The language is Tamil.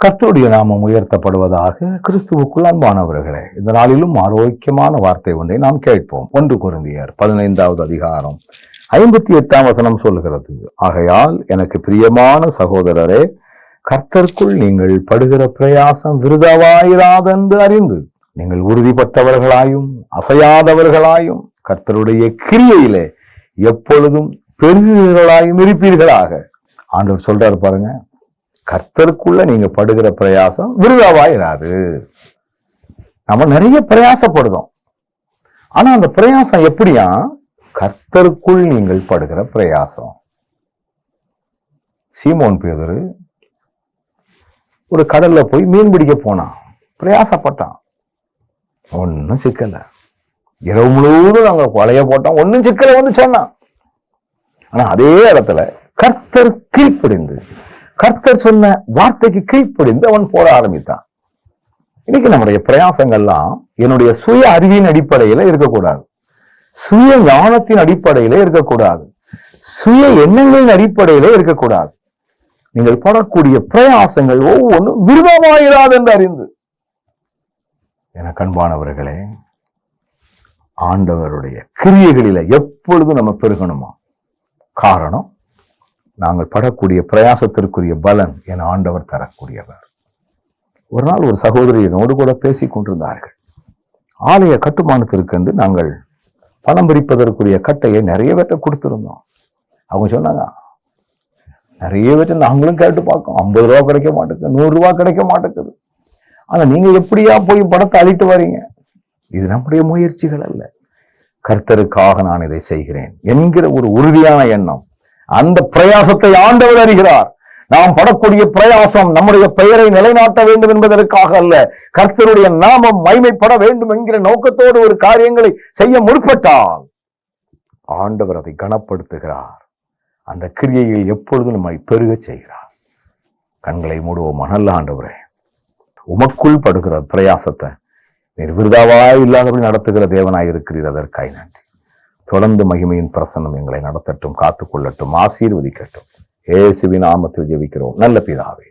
கர்த்தருடைய நாமம் உயர்த்தப்படுவதாக கிறிஸ்துவுக்குள் அன்பானவர்களே இந்த நாளிலும் ஆரோக்கியமான வார்த்தை ஒன்றை நாம் கேட்போம். ஒன்று குருந்தியர் பதினைந்தாவது அதிகாரம் ஐம்பத்தி எட்டாம் வசனம் சொல்லுகிறது ஆகையால் எனக்கு பிரியமான சகோதரரே கர்த்தருக்குள் நீங்கள் படுகிற பிரயாசம் விருதவாயிராதென்று அறிந்து நீங்கள் உறுதிப்பட்டவர்களாயும் அசையாதவர்களாயும் கர்த்தருடைய கிரியையிலே எப்பொழுதும் பெருகுகிறவர்களாயும் இருப்பீர்களாக. ஆண்டவர் சொல்றாரு பாருங்க கர்த்தருக்குள்ள நீங்க படுகிற பிரயாசம் விருதாவாயிராது நம்ம நிறைய பிரயாசப்படுதோம் ஆனா அந்த பிரயாசம் எப்படியா கர்த்தருக்குள் நீங்கள் படுகிற பிரயாசம். சீமோன் பேதரு ஒரு கடல்ல போய் மீன் பிடிக்க போனான். பிரயாசப்பட்டான். ஒன்னும் சிக்கல. இரவு முழுவதும் நாங்க வலைய போட்டோம் ஒன்னும் சிக்கல வந்து சொன்னான். ஆனா அதே இடத்துல கர்த்தர் கீழ்ப்படிந்து கர்த்தர் சொன்ன வார்த்தைக்கு கீழ்ப்படிந்து அவன் போட ஆரம்பித்தான். இன்னைக்கு நம்முடைய பிரயாசங்கள்லாம் என்னுடைய சுய அறிவின் அடிப்படையில இருக்கக்கூடாது. சுய ஞானத்தின் அடிப்படையில இருக்கக்கூடாது. சுய எண்ணங்களின் அடிப்படையில இருக்கக்கூடாது. நீங்கள் படக்கூடிய பிரயாசங்கள் ஒவ்வொன்றும் விருதமாயிராது என்று அறிந்து. என கண்பானவர்களே ஆண்டவருடைய கிரியைகளில எப்பொழுதும் நம்ம பெருகணுமா? காரணம் நாங்கள் படக்கூடிய பிரயாசத்திற்குரிய பலன் என ஆண்டவர் தரக்கூடியவர். ஒரு நாள் ஒரு சகோதரியனோடு கூட பேசிக் கொண்டிருந்தார்கள். ஆலய கட்டுமானத்திற்கென்று நாங்கள் பணம் பிரிப்பதற்குரிய கட்டையை நிறைய பேர்ட்ட கொடுத்திருந்தோம். அவங்க சொன்னாங்க நிறைய பேர்ட்ட நாங்களும் கேட்டு பார்க்கோம். ஐம்பது ரூபா கிடைக்க மாட்டேங்குது நூறுரூவா கிடைக்க மாட்டேங்குது. ஆனா நீங்கள் எப்படியா போய் படத்தை அழிட்டு வரீங்க? இது நம்முடைய முயற்சிகள் அல்ல. கர்த்தருக்காக நான் இதை செய்கிறேன் என்கிற ஒரு உறுதியான எண்ணம் அந்த பிரயாசத்தை ஆண்டவர் அறிகிறார். நாம் படக்கூடிய பிரயாசம் நம்முடைய பெயரை நிலைநாட்ட வேண்டும் என்பதற்காக அல்ல. கர்த்தருடைய நாமம் மைமைப்பட வேண்டும் என்கிற நோக்கத்தோடு ஒரு காரியங்களை செய்ய முற்பட்டால் ஆண்டவர் அதை கனப்படுத்துகிறார். அந்த கிரியையில் எப்பொழுதும் நம்மை பெருகச் செய்கிறார். கண்களை மூடுவோம். நல்ல ஆண்டவரே உமக்குள் படுகிற பிரயாசத்தை நீர் விருதாவாய் இல்லாதபடி நடத்துகிற தேவனாய் இருக்கிறீர் அதற்காய் நன்றி. தொடர்ந்து மகிமையின் பிரசன்னம் எங்களை நடத்தட்டும் காத்துக்கொள்ளட்டும் ஆசீர்வதிக்கட்டும். ஏசுவின் நாமத்தில் ஜெபிக்கிறோம். நல்ல பிதாவே